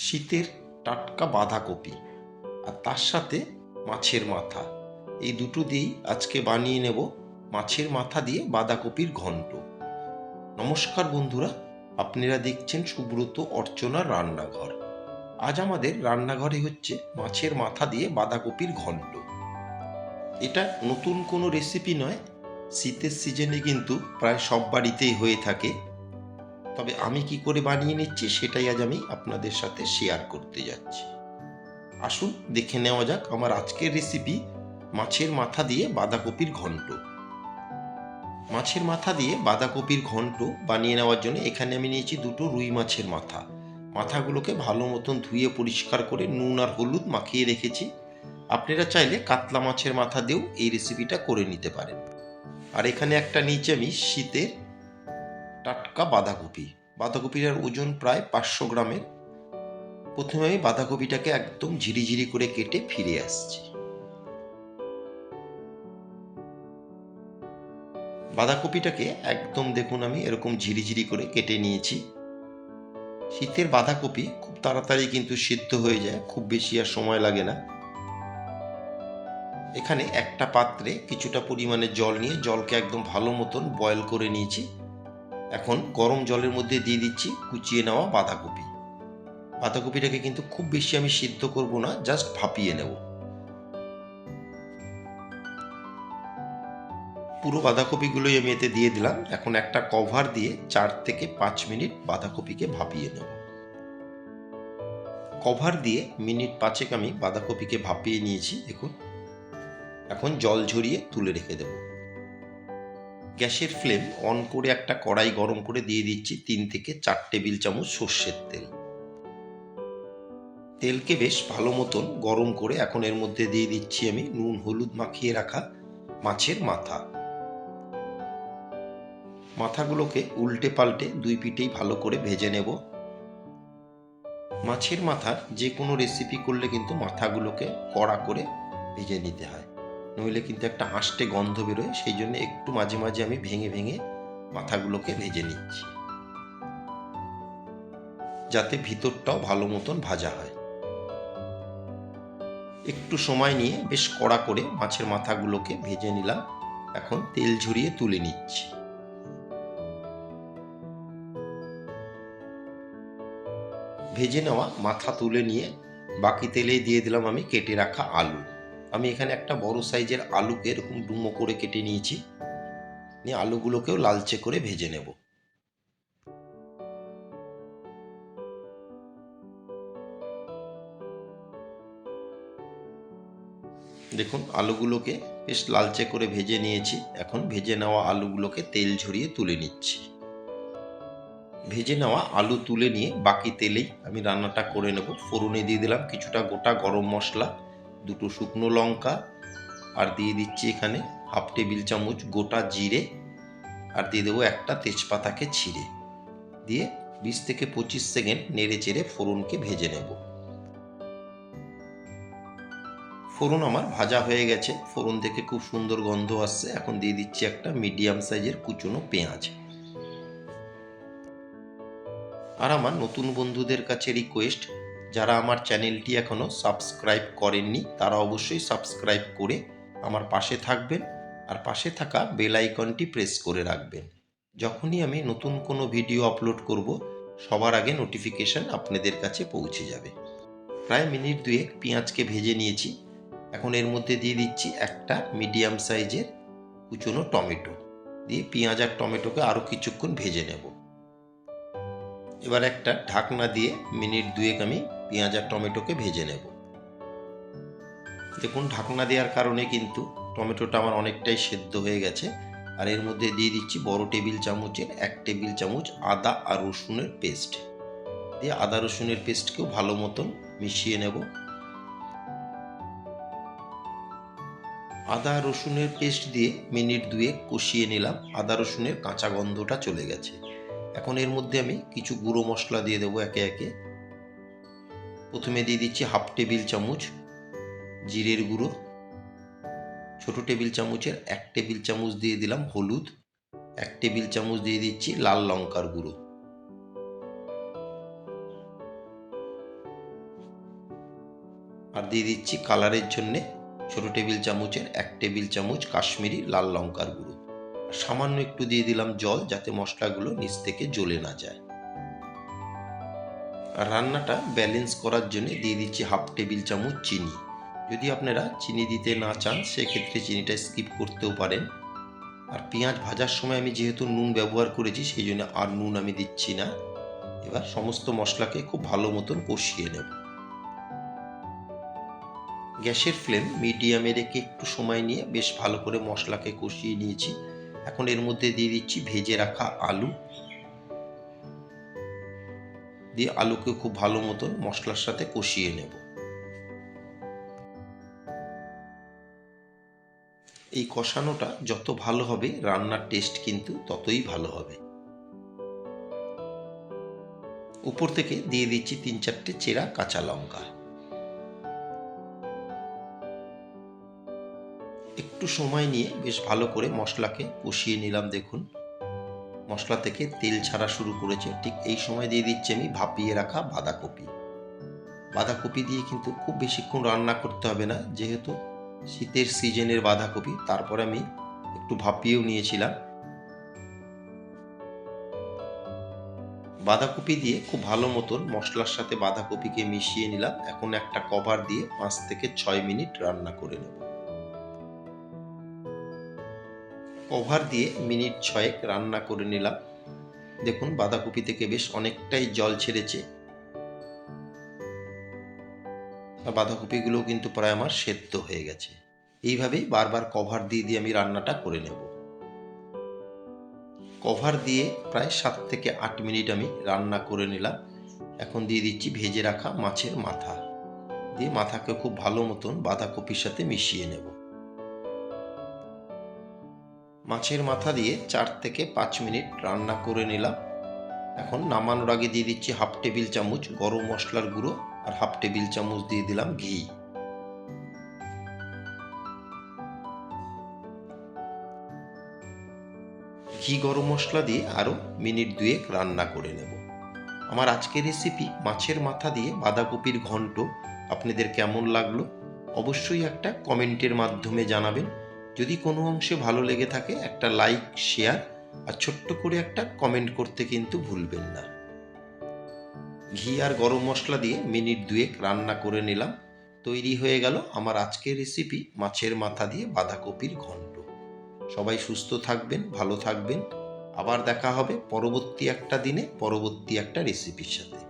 শীতের টাটকা বাঁধাকপি আর তার সাথে মাছের মাথা। এই দুটো দিয়েই আজকে বানিয়ে নেব মাছের মাথা দিয়ে বাঁধাকপির ঘন্ট। নমস্কার বন্ধুরা, আপনারা দেখছেন সুব্রত অর্চনার রান্নাঘর। আজ আমাদের রান্নাঘরে হচ্ছে মাছের মাথা দিয়ে বাঁধাকপির ঘন্ট। এটা নতুন কোনো রেসিপি নয়। শীতের সিজনে কিন্তু প্রায় সব বাড়িতেই হয়ে থাকে। তবে আমি কি করে বানিয়ে নিচ্ছি সেটাই আজ আমি আপনাদের সাথে শেয়ার করতে যাচ্ছি। আসুন দেখে নেওয়া যাক আমার আজকের রেসিপি মাছের মাথা দিয়ে বাঁধাকপির ঘন্ট। মাছের মাথা দিয়ে বাঁধাকপির ঘন্ট বানিয়ে নেওয়ার জন্য এখানে আমি নিয়েছি দুটো রুই মাছের মাথা। মাথাগুলোকে ভালো মতন ধুয়ে পরিষ্কার করে নুন আর হলুদ মাখিয়ে রেখেছি। আপনারা চাইলে কাতলা মাছের মাথা দিয়েও এই রেসিপিটা করে নিতে পারেন। আর এখানে একটা নিচে আমি শীতের টাটকা বাঁধাকপি। বাঁধাকপিটার ওজন প্রায় পাঁচশো গ্রামের। প্রথমে আমি বাঁধাকপিটাকে একদম ঝিরিঝিরি করে কেটে ফিরে আসছি। বাঁধাকপিটাকে একদম দেখুন আমি এরকম ঝিরিঝিরি করে কেটে নিয়েছি। শীতের বাঁধাকপি খুব তাড়াতাড়ি কিন্তু সিদ্ধ হয়ে যায়, খুব বেশি আর সময় লাগে না। এখানে একটা পাত্রে কিছুটা পরিমাণে জল নিয়ে জলকে একদম ভালো মতন বয়েল করে নিয়েছি। এখন গরম জলের মধ্যে দিয়ে দিচ্ছি কুচিয়ে নেওয়া বাঁধাকপি। বাঁধাকপিটাকে কিন্তু খুব বেশি আমি সিদ্ধ করব না, জাস্ট ভাপিয়ে নেব। পুরো বাঁধাকপিগুলোই আমি এতে দিয়ে দিলাম। এখন একটা কভার দিয়ে চার থেকে পাঁচ মিনিট বাঁধাকপিকে ভাপিয়ে নেব। কভার দিয়ে মিনিট পাঁচেক আমি বাঁধাকপিকে ভাপিয়ে নিয়েছি, দেখুন। এখন জল ঝরিয়ে তুলে রেখে দেব। গ্যাসের ফ্লেম অন করে একটা কড়াই গরম করে দিয়ে দিচ্ছি তিন থেকে চার টেবিল চামচ সর্ষের তেল। তেলকে বেশ ভালো মতন গরম করে এখন এর মধ্যে দিয়ে দিচ্ছি আমি নুন, হলুদ মাখিয়ে রাখা মাছের মাথা। মাথাগুলোকে উল্টে পাল্টে দুই পিঠেই ভালো করে ভেজে নেব। মাছের মাথা যে কোনো রেসিপি করলে কিন্তু মাথাগুলোকে কড়া করে ভেজে নিতে হয়। নইলে কিন্তু একটা আষ্টে গন্ধ বেরোয়, সেই জন্য একটু মাঝে মাঝে আমি ভেঙে ভেঙে মাথাগুলোকে ভেজে নিচ্ছি। যাতে ভিতরটাও ভালো মতন ভাজা হয়। একটু সময় নিয়ে বেশ কড়া করে মাছের মাথাগুলোকে ভেজে নিলাম। এখন তেল ঝরিয়ে তুলে নিচ্ছি। ভেজে নেওয়া মাথা তুলে নিয়ে বাকি তেলেই দিয়ে দিলাম আমি কেটে রাখা আলু। আমি এখানে একটা বড় সাইজের আলুকে এরকম ডুমো করে কেটে নিয়েছি। নিয়ে আলুগুলোকেও লালচে করে ভেজে নেব। দেখুন, আলুগুলোকে বেশ লালচে করে ভেজে নিয়েছি। এখন ভেজে নেওয়া আলুগুলোকে তেল ঝরিয়ে তুলে নিচ্ছি। ভেজে নেওয়া আলু তুলে নিয়ে বাকি তেলেই আমি রান্নাটা করে নেব। ফোড়নে দিয়ে দিলাম কিছুটা গোটা গরম মশলা। দুটো শুকনো লঙ্কা, আর দিয়ে দিচ্ছি এখানে হাফ টেবিল চামচ গোটা জিরে, আর দিয়ে দেবো একটা তেজপাতাকে ছিঁড়ে। দিয়ে বিশ থেকে পঁচিশ সেকেন্ড নেড়ে চেড়ে ফোড়নকে ভেজে নেব। ফোড়ন আমার ভাজা হয়ে গেছে। ফোড়ন থেকে খুব সুন্দর গন্ধ আসছে। এখন দিয়ে দিচ্ছি একটা মিডিয়াম সাইজের কুচনো পেঁয়াজ। আর আমার নতুন বন্ধুদের কাছে রিকোয়েস্ট যারা আমার চ্যানেলটি এখনও সাবস্ক্রাইব করেননি, তারা অবশ্যই সাবস্ক্রাইব করে আমার পাশে থাকবেন আর পাশে থাকা বেল আইকনটি প্রেস করে রাখবেন। যখনই আমি নতুন কোনো ভিডিও আপলোড করব, সবার আগে নোটিফিকেশন আপনাদের কাছে পৌঁছে যাবে। প্রায় মিনিট দুয়েক পেঁয়াজকে ভেজে নিয়েছি। এখন এর মধ্যে দিয়ে দিচ্ছি একটা মিডিয়াম সাইজের কুচনো টমেটো। দিয়ে পেঁয়াজ আর টমেটোকে আরও কিছুক্ষণ ভেজে নেব। এবার একটা ঢাকনা দিয়ে মিনিট দুয়েক আমি পেঁয়াজ আর টমেটোকে ভেজে নেব। দেখুন, ঢাকনা দেওয়ার কারণে কিন্তু টমেটোটা আমার অনেকটাই সেদ্ধ হয়ে গেছে। আর এর মধ্যে দিয়ে দিচ্ছি বড় টেবিল চামচের এক টেবিল চামচ আদা আর রসুনের পেস্ট। দিয়ে আদা রসুনের পেস্টকেও ভালো মতন মিশিয়ে নেব। আদা রসুনের পেস্ট দিয়ে মিনিট দুয়ে কষিয়ে নিলাম। আদা রসুনের কাঁচা গন্ধটা চলে গেছে। এখন এর মধ্যে আমি কিছু গুঁড়ো মশলা দিয়ে দেবো একে একে। প্রথমে দিয়ে দিচ্ছি হাফ টেবিল চামচ জিরের গুঁড়ো, ছোট টেবিল চামচের এক টেবিল চামচ দিয়ে দিলাম হলুদ, এক টেবিল চামচ দিয়ে দিচ্ছি লাল লঙ্কার গুঁড়ো। আর দিয়ে দিচ্ছি কালারের জন্যে ছোটো টেবিল চামচের এক টেবিল চামচ কাশ্মীরি লাল লঙ্কার গুঁড়ো। সামান্য একটু দিয়ে দিলাম জল যাতে মশলাগুলো নিচ থেকে জ্বলে না যায়। রান্নাটা ব্যালেন্স করার জন্য দিয়ে দিচ্ছি হাফ টেবিল চামচ চিনি। যদি আপনারা চিনি দিতে না চান, সেক্ষেত্রে চিনিটা স্কিপ করতেও পারেন। আর পেঁয়াজ ভাজার সময় আমি যেহেতু নুন ব্যবহার করেছি, সেই জন্য আর নুন আমি দিচ্ছি না। এবার সমস্ত মশলাকে খুব ভালো মতন কষিয়ে নেব। গ্যাসের ফ্লেম মিডিয়ামে রেখে একটু সময় নিয়ে বেশ ভালো করে মশলাকে কষিয়ে নিয়েছি। এখন এর মধ্যে দিয়ে দিচ্ছি ভেজে রাখা আলু। দিয়ে আলুকে খুব ভালো মতন মশলার সাথে কষিয়ে নেব। এই কষানোটা যত ভালো হবে, রান্নার টেস্ট কিন্তু ততই ভালো হবে। উপর থেকে দিয়ে দিচ্ছি তিন চারটে চেরা কাঁচা লঙ্কা। একটু সময় নিয়ে বেশ ভালো করে মশলাকে কষিয়ে নিলাম দেখুন। মশলা থেকে তেল ছাড়া শুরু করেছে। ঠিক এই সময় দিয়ে দিচ্ছি আমি ভাপিয়ে রাখা বাঁধাকপি। বাঁধাকপি দিয়ে কিন্তু খুব বেশিক্ষণ রান্না করতে হবে না। যেহেতু শীতের সিজনের বাঁধাকপি, তারপর আমি একটু ভাপিয়েও নিয়েছিলাম। বাঁধাকপি দিয়ে খুব ভালো মতন মশলার সাথে বাঁধাকপিকে মিশিয়ে নিলাম। এখন একটা কভার দিয়ে পাঁচ থেকে ছয় মিনিট রান্না করে নেব। কভার দিয়ে মিনিট ছয়েক রান্না করে নিলাম। দেখুন বাঁধাকপি থেকে বেশ অনেকটাই জল ছেড়েছে। আর বাঁধাকপিগুলো কিন্তু প্রায় আমার সেদ্ধ হয়ে গেছে। এইভাবেই বারবার কভার দিয়ে দিয়ে আমি রান্নাটা করে নেব। কভার দিয়ে প্রায় সাত থেকে আট মিনিট আমি রান্না করে নিলাম। এখন দিয়ে দিচ্ছি ভেজে রাখা মাছের মাথা। দিয়ে মাথাকে খুব ভালো মতন বাঁধাকপির সাথে মিশিয়ে নেব। মাছের মাথা দিয়ে চার থেকে পাঁচ মিনিট রান্না করে নিলাম। এখন নামানোর আগে দিয়ে দিচ্ছি হাফ টেবিল চামচ গরম মশলার গুঁড়ো আর হাফ টেবিল চামচ দিয়ে দিলাম ঘি। ঘি গরম মশলা দিয়ে আরও মিনিট দুয়েক রান্না করে নেব। আমার আজকের রেসিপি মাছের মাথা দিয়ে বাঁধাকপির ঘন্ট। আপনাদের কেমন লাগল? অবশ্যই একটা কমেন্টের মাধ্যমে জানাবেন। যদি কোনো অংশে ভালো লেগে থাকে, একটা লাইক শেয়ার আর ছোট্ট করে একটা কমেন্ট করতে কিন্তু ভুলবেন না। ঘি আর গরম মশলা দিয়ে মিনিট দুয়েক রান্না করে নিলাম। তৈরি হয়ে গেল আমার আজকের রেসিপি মাছের মাথা দিয়ে বাঁধাকপির ঘন্ট। সবাই সুস্থ থাকবেন, ভালো থাকবেন। আবার দেখা হবে পরবর্তী একটা দিনে, পরবর্তী একটা রেসিপির সাথে।